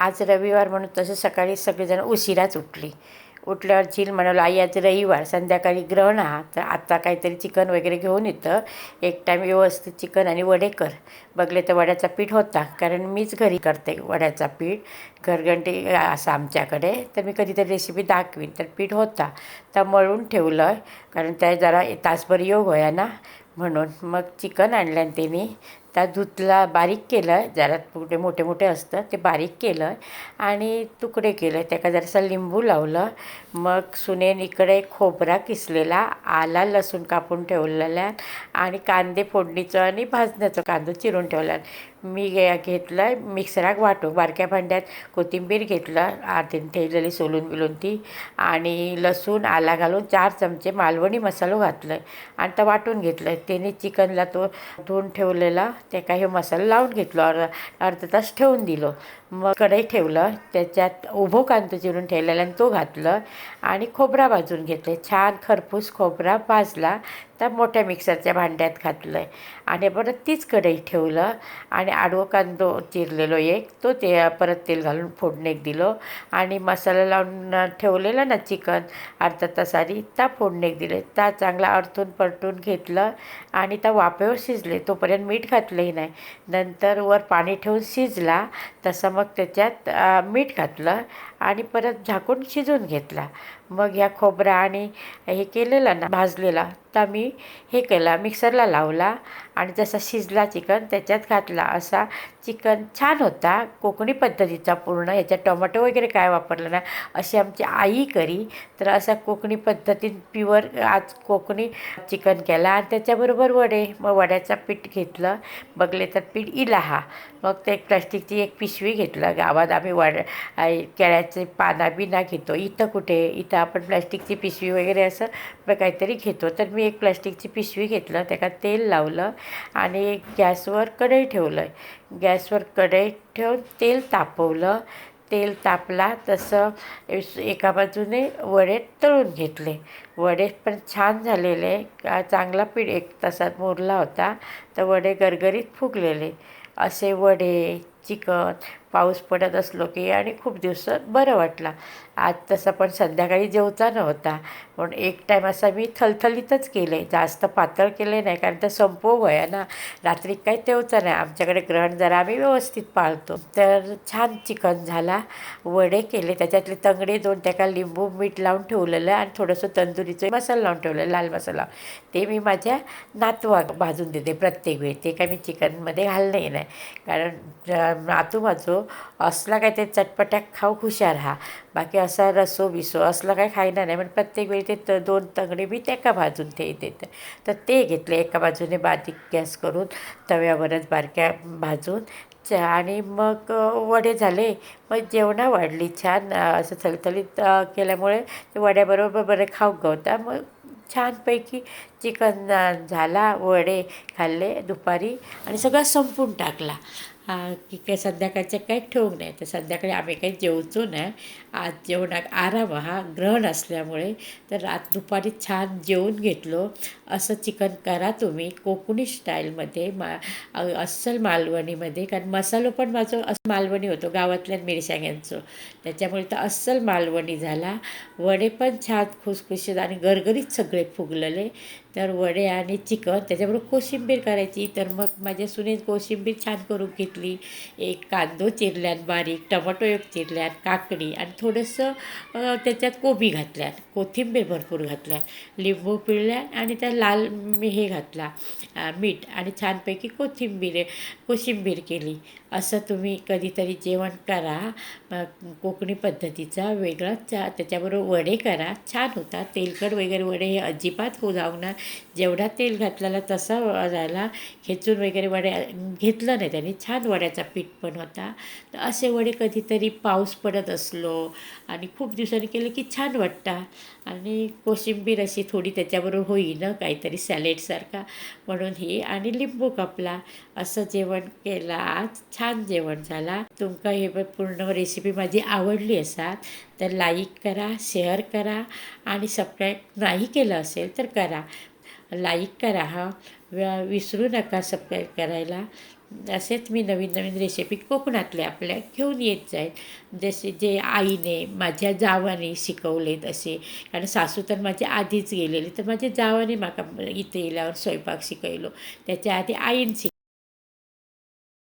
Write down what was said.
आज रविवार म्हणून तसं सकाळी सगळेजण उशिराच उठली. उठल्यावर झील म्हणाला आई आज रविवार संध्याकाळी ग्रहण हा तर आता काहीतरी चिकन वगैरे घेऊन येतं एक टाईम व्यवस्थित चिकन आणि वडे कर. बघले तर वड्याचा पीठ होता कारण मीच घरी करते वड्याचा पीठ. घरघंटी असं आमच्याकडे तर मी कधीतरी रेसिपी दाखवीन तर पीठ होता. तर मळून ठेवलं कारण त्या जरा तासभर योग होया ना म्हणून. मग चिकन आणलं आणि त्यांनी त्या धुतला बारीक केलं जरा कुठे मोठे मोठे असतं ते बारीक केलं आणि तुकडे केलं. त्याका जरासा लिंबू लावलं. मग सुनेन इकडे खोबरा किसलेला आला लसूण कापून ठेवलेला आणि कांदे फोडणीचं आणि भाजण्याचं कांदो चिरून ठेवला. मी घे घेतलं मिक्सराक वाटू बारक्या भांड्यात कोथिंबीर घेतलं आधी ठेवलेली सोलून बिलून ती आणि लसूण आला घालून चार चमचे मालवणी मसालो घातलं आणि तर वाटून घेतलं त्याने चिकनला तो धुवून ठेवलेला. ते काही मसाला लावून घेतलो अर्धा अर्धा तास ठेवून दिलो. मग कढई ठेवलं त्याच्यात उभो कांदा चिरून ठेवलेला आणि तो घातलं आणि खोबरा भाजून घेतलं. छान खरपूस खोबरा भाजला तर मोठ्या मिक्सरच्या भांड्यात घातलं आहे आणि परत तीच कढई ठेवलं आणि आडवं कांदो चिरलेलो एक तो ते परत तेल घालून फोडणेक दिलो आणि मसाला लावून ठेवलेला ना चिकन अर्धा तासारी त्या फोडणेक दिले. त्या चांगला अडथून परतून घेतलं आणि त्या वाफेवर शिजले. तोपर्यंत मीठ घातलंही नाही. नंतर वर पाणी ठेवून शिजला. तसं मग त्याच्यात मीठ घातलं. आणि परत झाकून शिजवून घेतला. मग ह्या खोबरा आणि हे केलेलं ना भाजलेला तर मी हे केला मिक्सरला लावला आणि जसा शिजला चिकन त्याच्यात घातला असा चिकन छान होता कोकणी पद्धतीचा पूर्ण. ह्याच्यात टोमॅटो वगैरे काय वापरलं ना अशी आमची आई करी. तर असा कोकणी पद्धतीत प्युअर आज कोकणी चिकन केला आणि त्याच्याबरोबर वडे मग वड्याचा पीठ घेतलं. बघले तर पीठ इला हा मग ते प्लास्टिकची एक पिशवी घेतलं. गावात आम्ही वड केळ्या त्याचे पाना बिना घेतो. इथं कुठे? इथं आपण प्लास्टिकची पिशवी वगैरे असं काहीतरी घेतो. तर मी एक प्लास्टिकची पिशवी घेतलं. त्याला तेल लावलं आणि गॅसवर कढई ठेवलं गॅसवर कढई ठेवून तेल तापवलं. तेल तापला तसं एका बाजूने वडे तळून घेतले. वडे पण छान झालेले. चांगला पीठ एक तासात मुरला होता. तर वडे गरगरीत फुगलेले. असे वडे चिकन पाऊस पडत असलो की आणि खूप दिवसात बरं वाटला. आज तसं पण संध्याकाळी जेवता नव्हता. पण एक टाईम असा मी थलथलीतच केले. जास्त पातळ केले नाही कारण तर संपव आहे ना. रात्री काही तेवचं नाही. आमच्याकडे ग्रहण जरा आम्ही व्यवस्थित पाळतो. तर छान चिकन झाला. वडे केले. त्याच्यातले तंगडे दोन त्याका लिंबू मीठ लावून ठेवलेलं आणि थोडंसं तंदुरीचं मसाला लावून ठेवलेलं लाल मसाला. ते मी माझ्या नातवा भाजून देते प्रत्येक वेळी. ते काय मी चिकनमध्ये घालणे नाही. कारण नातू माझो असला काय ते चटपट्या खाऊ हुशार हा. बाकी असा रसो बिसो असलं काय खायला नाही. पण प्रत्येक वेळी ते त दोन तंगडे मी एका बाजून ते देते तर ते घेतले एका बाजूने बारीक गॅस करून तव्यावरच बारक्या भाजून आणि मग वडे झाले. मग जेवणा वाढली छान. असं थलथलीत केल्यामुळे ते वड्याबरोबर बरं खाऊ गवता. मग छानपैकी चिकन झाला वडे खाल्ले दुपारी आणि सगळं संपून टाकला. की काय संध्याकाळचं काही ठेवू नाही. तर संध्याकाळी आम्ही काही जेवतो नाही. आज जेवणात आराम हा ग्रहण असल्यामुळे तर रात दुपारी छान जेवून घेतलो. असं चिकन करा तुम्ही. कोकणी स्टाईलमध्ये मा अस्सल मालवणीमध्ये. कारण मसालो पण माझं असं मालवणी होतो गावातल्या मिरशांग्यांचं त्याच्यामुळे तर अस्सल मालवणी झाला. वडे पण छान खुसखुशीत आणि गरगरीत सगळे फुगलेले. तर वडे आणि चिकन त्याच्याबरोबर कोशिंबीर करायची. तर मग माझ्या सुनेत कोशिंबीर छान करून घेतली. एक कांदो चिरल्यात बारीक टमाटो एक चिरल्यात काकडी आणि थोडंसं त्याच्यात कोबी घातल्यात. कोथिंबीर भरपूर घातल्या लिंबू पिळल्या आणि त्या लाल मी हे घातला मीठ आणि छानपैकी कोथिंबीर कोशिंबीर केली. असं तुम्ही कधीतरी जेवण करा. कोकणी पद्धतीचा वेगळाच त्याच्याबरोबर वडे करा. छान होता तेलकट वगैरे वडे हे अजिबात हो ना जेवढा तेल घातलेला तसा झाला खेचून वगैरे वड्या घेतलं नाही त्याने. छान वड्याचा पीठ पण होता. तर असे वडे कधीतरी पाऊस पडत असलो आणि खूप दिवसांनी केलं की छान वाटतं. आणि कोशिंबीर अशी थोडी त्याच्याबरोबर होईन काहीतरी सॅलेडसारखा म्हणून ही आणि लिंबू कापला. असं जेवण केलं. आज छान जेवण झाला. तुमका हे पूर्ण रेसिपी माझी आवडली असात तर लाईक करा शेअर करा आणि सबस्क्राईब नाही केलं असेल तर करा. लाईक करा हा. विसरू नका सबस्क्राईब करायला. असेच मी नवीन नवीन रेसिपी कोकणातल्या आपल्या घेऊन येत जाईल जसे जे आईने माझ्या जावाने शिकवलेत असे. कारण सासू तर माझे आधीच गेलेले. तर माझ्या जावाने माका इथे येल्यावर स्वयंपाक शिकयलो त्याच्या आधी आईन शिक